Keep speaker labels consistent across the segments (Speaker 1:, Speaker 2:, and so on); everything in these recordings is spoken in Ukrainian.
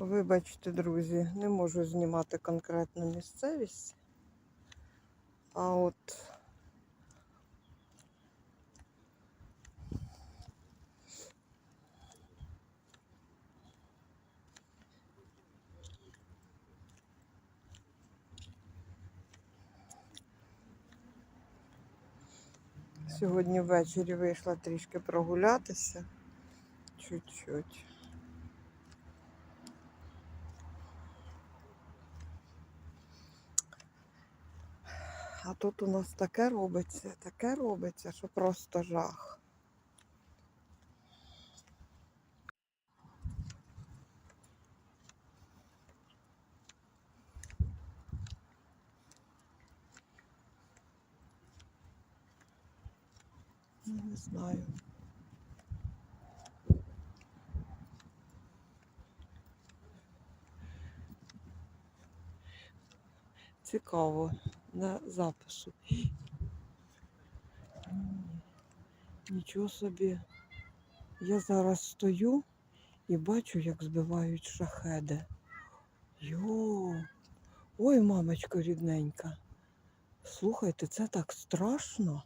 Speaker 1: Вибачте, друзі, не можу знімати конкретну місцевість. А от сьогодні ввечері вийшла трішки прогулятися. Чуть-чуть. А тут у нас таке робиться, таке робиться, що просто жах. Ну, Не знаю. Цікаво на запису. Нічого собі. Я зараз стою і бачу, як збивають шахеди. Йо. Ой, мамочко рідненька. Слухайте, це так страшно.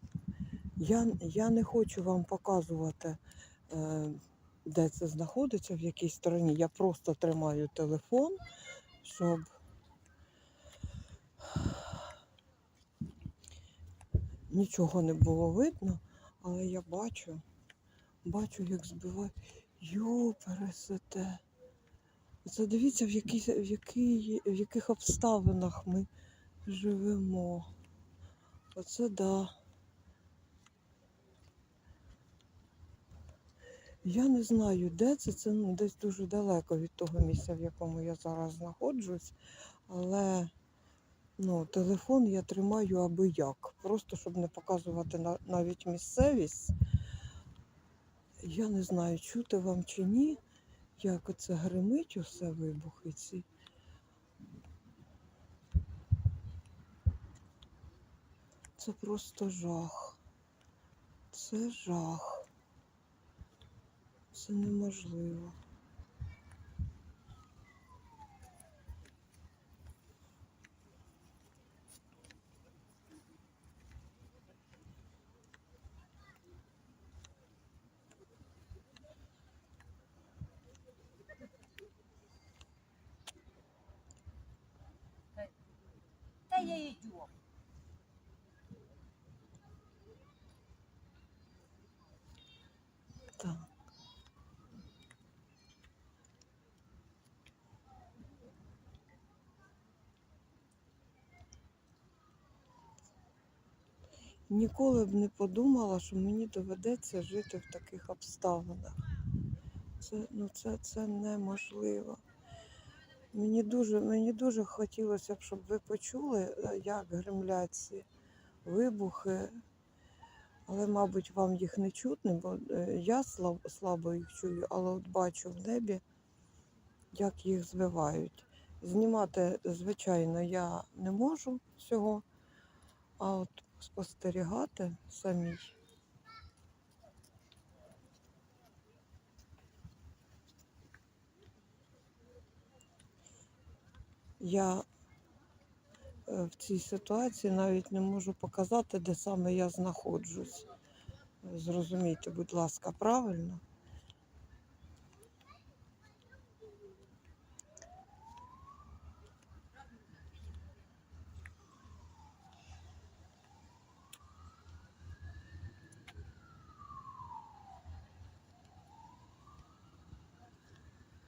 Speaker 1: Я, я не хочу вам показувати, е, де це знаходиться, в якій стороні. Я просто тримаю телефон, щоб нічого не було видно, але я бачу, бачу, як збивають. Йо. Це в, якій, в, якій, в яких обставинах ми живемо. Оце да. Я не знаю, де це. Це ну, десь дуже далеко від того місця, в якому я зараз знаходжусь. Але ну, телефон я тримаю аби як. Просто щоб не показувати навіть місцевість. Я не знаю, чути вам чи ні, як оце гримить усе вибухи ці. Це просто жах. Це жах. Це неможливо.
Speaker 2: Йду.
Speaker 1: Так. Ніколи б не подумала, що мені доведеться жити в таких обставинах. Це, ну, це, це неможливо. Мені дуже, мені дуже хотілося б, щоб ви почули, е, як гремлять ці вибухи. Але, мабуть, вам їх не чутно, бо е, я слаб, слабо їх чую, але от бачу в небі, як їх збивають. Знімати, звичайно, я не можу всього, а от спостерігати самій. Я е, в цій ситуації навіть не можу показати, де саме я знаходжусь. Зрозумійте, будь ласка, правильно?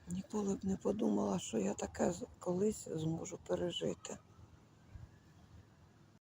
Speaker 1: Ніколи б не подумала, що я таке колись зможу пережити.